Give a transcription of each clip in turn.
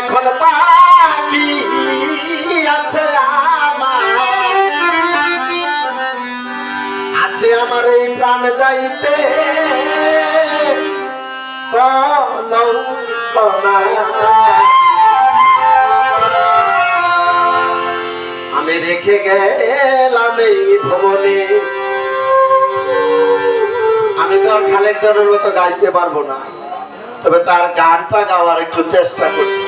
এখন আছে আমার। আছে আমার এই প্রাণ যাইতে। আমি রেখে গেলাম এই ভ্রমণে। আমি তো আর খালেকদারের মতো গাইতে পারব না। তবে তার গানটা গাওয়ার একটু চেষ্টা করছি।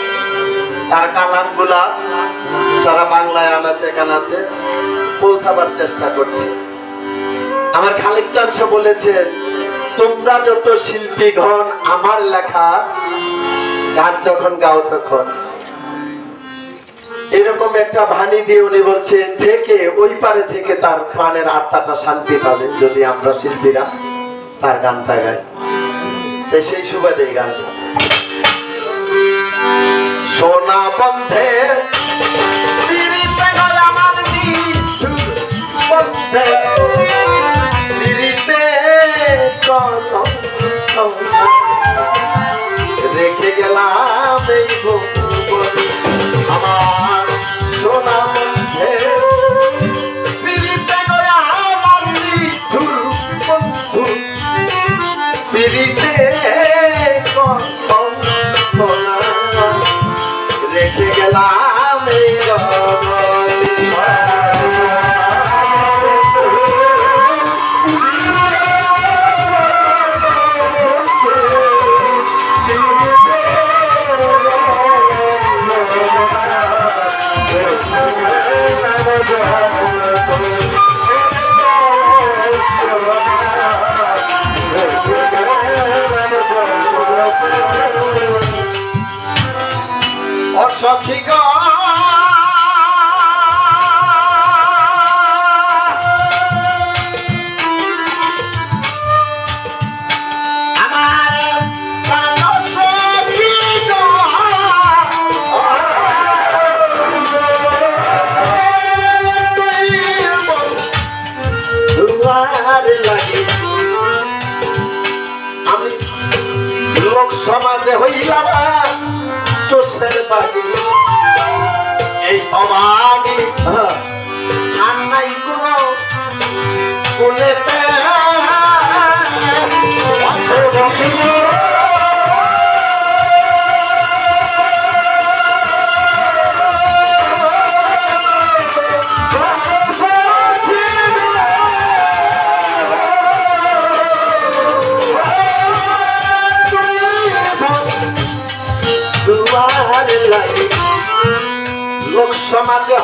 তার কালামগুলা সারা বাংলায় এখানে আছে। পৌঁছাবার চেষ্টা করছি। আমার খালিক চান্স বলেছেন তোমরা যত শিল্পীগণ, আমার লেখা, গান যখন গাও তখন। এরকম একটা ভানি দিয়ে উনি বলছে, থেকে ওই পারে থেকে তার প্রাণের আত্মাটা শান্তি পাবেন যদি আমরা শিল্পীরা তার গানটা গাই। সেই সুবাদে এই গানটা। সোনা বন্ধে। রেখে গেলাম এই আমার এই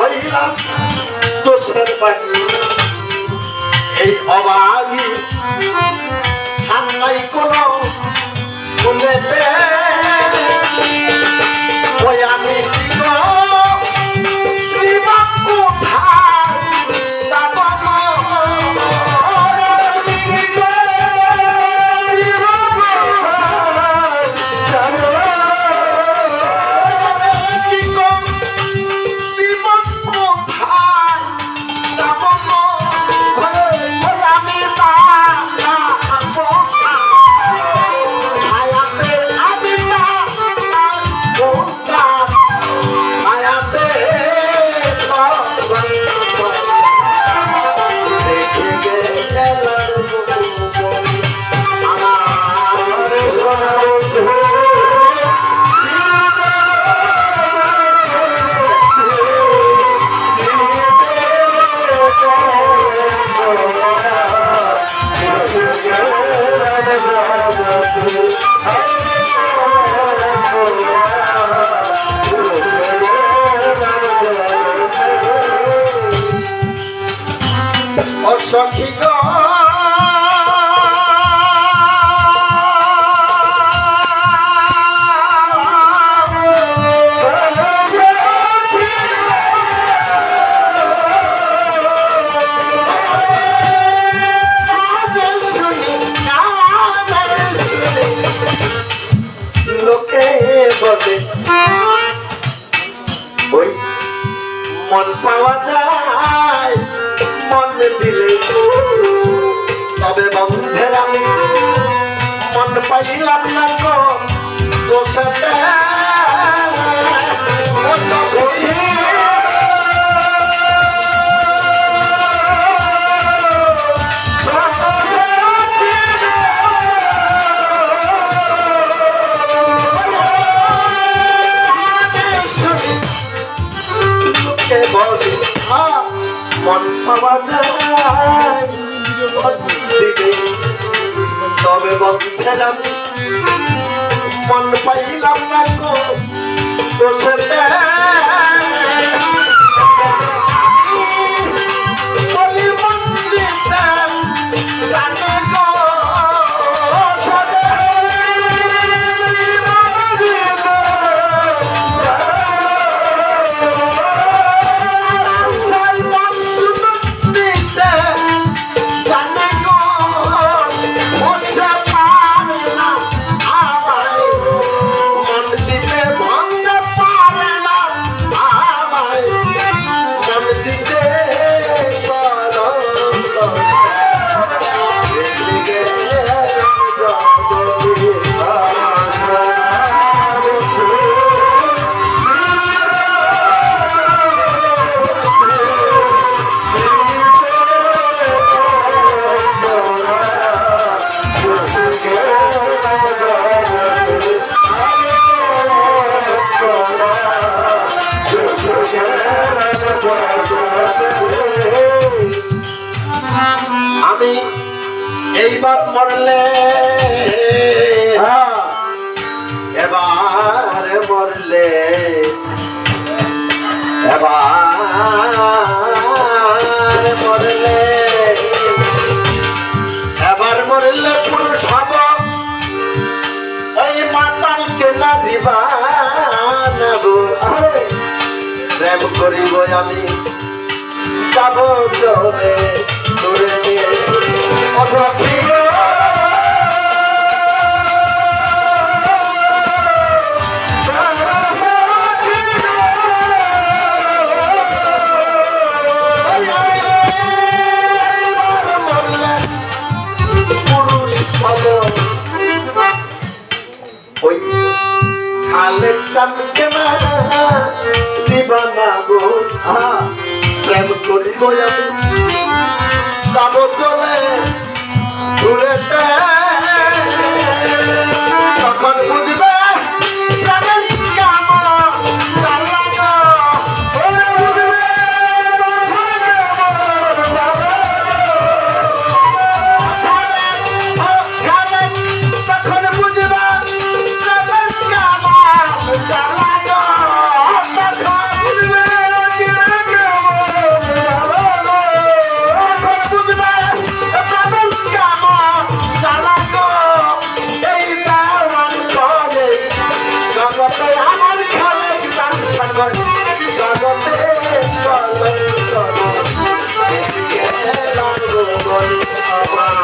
হইলাম দোষের বাড়ি। এই অবাগি ঠান্ডাই অসখী লোকে বলে ওই মন পাওয়া যায় মনে দিলে তবে বন্ধের আমি মন পাইলাম না Thank you. মন পাওয়া যায়। তবে বন্ধের আমি মন পাইলাম না গো দোষের এইবার মরলে এবার মরলে এবার মরলে এবার মরলে পুরুষ হব ওই মাতালকে না দিবানাবো প্রেম করিব আমি, যাব চলে প্রেম করিব যাব চলে ঘুরতে Thank.